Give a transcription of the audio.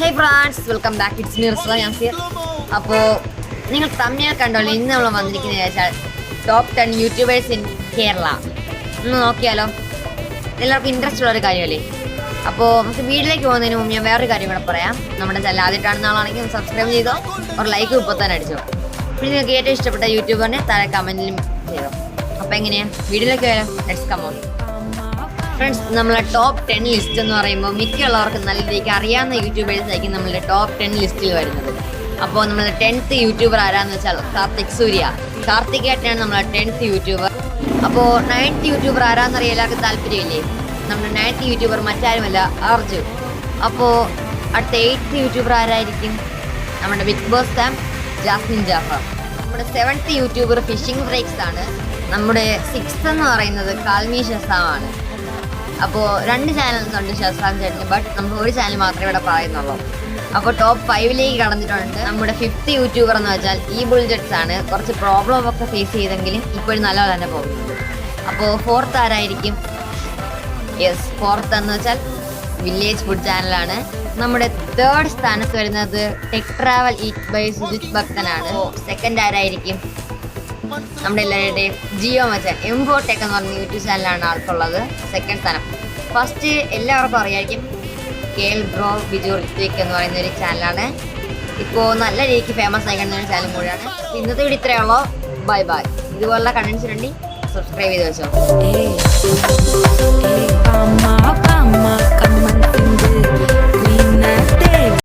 Hey friends welcome back it's me Mirza Yasir അപ്പോൾ നിങ്ങൾ തമ്മിൽ കണ്ടോളൂ. ഇന്ന് നമ്മൾ വന്നിരിക്കുന്നത് വെച്ചാൽ top ten YouTubers in Kerala ഒന്ന് നോക്കിയാലോ? എല്ലാവർക്കും ഇൻട്രസ്റ്റ് ഉള്ള ഒരു കാര്യമല്ലേ? അപ്പോൾ നമുക്ക് വീട്ടിലേക്ക് പോകുന്നതിന് മുമ്പ് ഞാൻ വേറൊരു കാര്യം കൂടെ പറയാം. നമ്മുടെ ചാനൽ ആദ്യമായിട്ടാണ് ആളാണെങ്കിൽ സബ്സ്ക്രൈബ് ചെയ്തോ? ഒരു ലൈക്ക് ഇപ്പോൾ തന്നെ അടിച്ചോ? പിന്നെ നിങ്ങൾക്ക് ഏറ്റവും ഇഷ്ടപ്പെട്ട യൂട്യൂബറിനെ താഴെ കമന്റിലും ചെയ്തോ അപ്പോൾ എങ്ങനെയാണ് വീട്ടിലേക്ക് വരാം. ലെറ്റ്സ് കമോൺ ഫ്രണ്ട്സ് നമ്മളെ ടോപ്പ് ടെൻ ലിസ്റ്റ് എന്ന് പറയുമ്പോൾ മിക്കുള്ളവർക്ക് നല്ല രീതിക്ക് അറിയാവുന്ന യൂട്യൂബേഴ്സ് ആയിരിക്കും നമ്മളുടെ ടോപ്പ് ടെൻ ലിസ്റ്റിൽ വരുന്നത്. അപ്പോൾ നമ്മളെ ടെൻത്ത് യൂട്യൂബർ ആരാന്ന് വെച്ചാൽ കാർത്തിക് സൂര്യ. കാർത്തിക് ഏട്ടനാണ് നമ്മളെ ടെൻത്ത് യൂട്യൂബർ അപ്പോൾ നയൻത്ത് യൂട്യൂബർ ആരാന്ന് അറിയാൻ എല്ലാവർക്കും താല്പര്യമില്ലേ? നമ്മുടെ നയൻത്ത് യൂട്യൂബർ മറ്റാരുമല്ല അർജു അപ്പോൾ അടുത്ത എയ്ത്ത് യൂട്യൂബർ ആരായിരിക്കും? നമ്മുടെ Big Boss fame Jasmine Jaffar നമ്മുടെ സെവൻത്ത് യൂട്യൂബർ ഫിഷിംഗ് ബ്രേക്സ് ആണ്. നമ്മുടെ സിക്സ് എന്ന് പറയുന്നത് കാൽമി ഷസാമാണ് അപ്പോൾ രണ്ട് ചാനൽസ് ഉണ്ട് ശാസ്ത്രാം ചേട്ടന് ബട്ട് നമ്മൾ ഒരു ചാനൽ മാത്രമേ ഇവിടെ പറയുന്നുള്ളൂ. അപ്പോൾ ടോപ്പ് ഫൈവിലേക്ക് കടന്നിട്ടുണ്ട്. നമ്മുടെ ഫിഫ്ത്ത് യൂട്യൂബർ എന്ന് വെച്ചാൽ ഈ ബുൾജറ്റ്സ് ആണ്. കുറച്ച് പ്രോബ്ലം ഒക്കെ ഫേസ് ചെയ്തെങ്കിലും ഇപ്പോഴും നല്ലപോലെ തന്നെ പോകുന്നുണ്ട് അപ്പോൾ ഫോർത്ത് ആരായിരിക്കും? യെസ് ഫോർത്ത് എന്ന് വെച്ചാൽ വില്ലേജ് ഫുഡ് ചാനലാണ് നമ്മുടെ തേർഡ് സ്ഥാനത്ത് വരുന്നത് tech travel eat by Sujith ഭക്തനാണ് second ആരായിരിക്കും? നമ്മുടെ എല്ലാവരുടെയും ജിയോ മച്ചൻ എംബോ ടെക് എന്ന് പറഞ്ഞ യൂട്യൂബ് ചാനലാണ് ആൾക്കുള്ളത് സെക്കൻഡ് സ്ഥാനം ഫസ്റ്റ് എല്ലാവർക്കും അറിയായിരിക്കും K L bro Biju Rithvik എന്ന് പറയുന്ന ഒരു ചാനലാണ് ഇപ്പോൾ നല്ല രീതിക്ക് ഫേമസ് ആയി കാണുന്ന ഒരു ചാനൽ കൂടിയാണ്. ഇന്നത്തെ വീട് ഇത്രയേ ഉള്ളൂ. ബൈ ബൈ ഇതുപോലുള്ള കണ്ടൻസ് വേണ്ടി സബ്സ്ക്രൈബ് ചെയ്ത് വെച്ചോ.